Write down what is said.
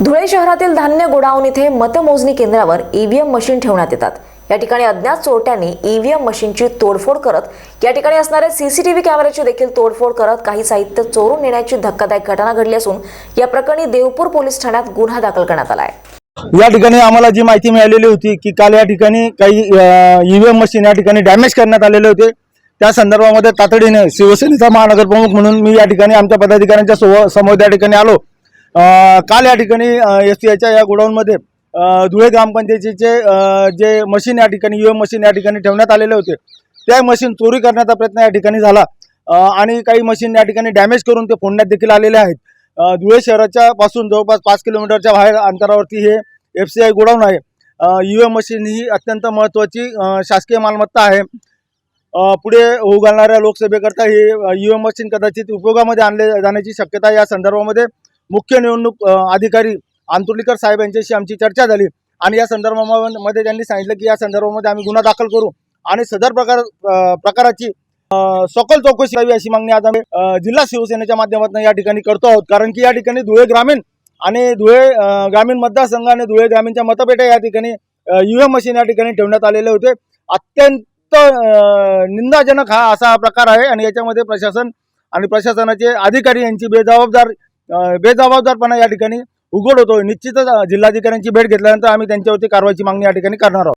धुळे शहरातील धान्य गोडाऊन इथे मतमोजणी केंद्रावर ईव्हीएम मशीन ठेवण्यात येतात. या ठिकाणी अज्ञात चोरट्यांनी ईव्हीएम मशीनची तोडफोड करत या ठिकाणी असणाऱ्या सीसीटीव्ही कॅमेऱ्याची देखील तोडफोड करत काही साहित्य चोरून नेण्याची धक्कादायक घटना घडली असून या प्रकरणी देवपूर पोलीस ठाण्यात गुन्हा दाखल करण्यात आला आहे. या ठिकाणी आम्हाला जी माहिती मिळालेली होती की काल या ठिकाणी काही ईव्हीएम मशीन या ठिकाणी डॅमेज करण्यात आलेले होते. त्या संदर्भामध्ये तातडीने शिवसेनेचा महानगर प्रमुख म्हणून मी या ठिकाणी आमच्या पदाधिकाऱ्यांच्या समोर त्या ठिकाणी आलो. काल या ठिकाणी एस टी आयच्या या गोडाऊनमध्ये धुळे ग्रामपंचायतीचे जे मशीन या ठिकाणी ईव्हीएम मशीन या ठिकाणी ठेवण्यात आलेले होते त्या मशीन चोरी करण्याचा प्रयत्न या ठिकाणी झाला. आणि काही मशीन या ठिकाणी डॅमेज करून ते फोडण्यात देखील आलेले आहेत. धुळे शहराच्या पासून जवळपास पाच किलोमीटरच्या बाहेर अंतरावरती हे एफ सी आय गोडाऊन आहे. यू एम मशीन ही अत्यंत महत्त्वाची शासकीय मालमत्ता आहे. पुढे होऊ घालणाऱ्या लोकसभेकरता हे यू एम मशीन कदाचित उपयोगामध्ये आणले जाण्याची शक्यता या संदर्भामध्ये मुख्य निवडणूक अधिकारी आंतुर्लीकर साहेब यांच्याशी आमची चर्चा झाली. आणि या संदर्भामध्ये त्यांनी सांगितलं की या संदर्भामध्ये आम्ही गुन्हा दाखल करू. आणि सदर प्रकार प्रकाराची सकल चौकशी करावी अशी मागणी आज आम्ही जिल्हा शिवसेनेच्या माध्यमातून या ठिकाणी करतो आहोत. कारण की या ठिकाणी धुळे ग्रामीण आणि धुळे ग्रामीण मतदारसंघ आणि धुळे ग्रामीणच्या मतपेट्या या ठिकाणी यू एम मशीन या ठिकाणी ठेवण्यात आलेले होते. अत्यंत निंदाजनक हा असा प्रकार आहे. आणि याच्यामध्ये प्रशासन आणि प्रशासनाचे अधिकारी यांची बेजबाबदार बेजबाबदारपणा या ठिकाणी उघड होतो निश्चितच जिल्हाधिकाऱ्यांची भेट घेतल्यानंतर आम्ही त्यांच्यावरती कारवाईची मागणी या ठिकाणी करणार आहोत.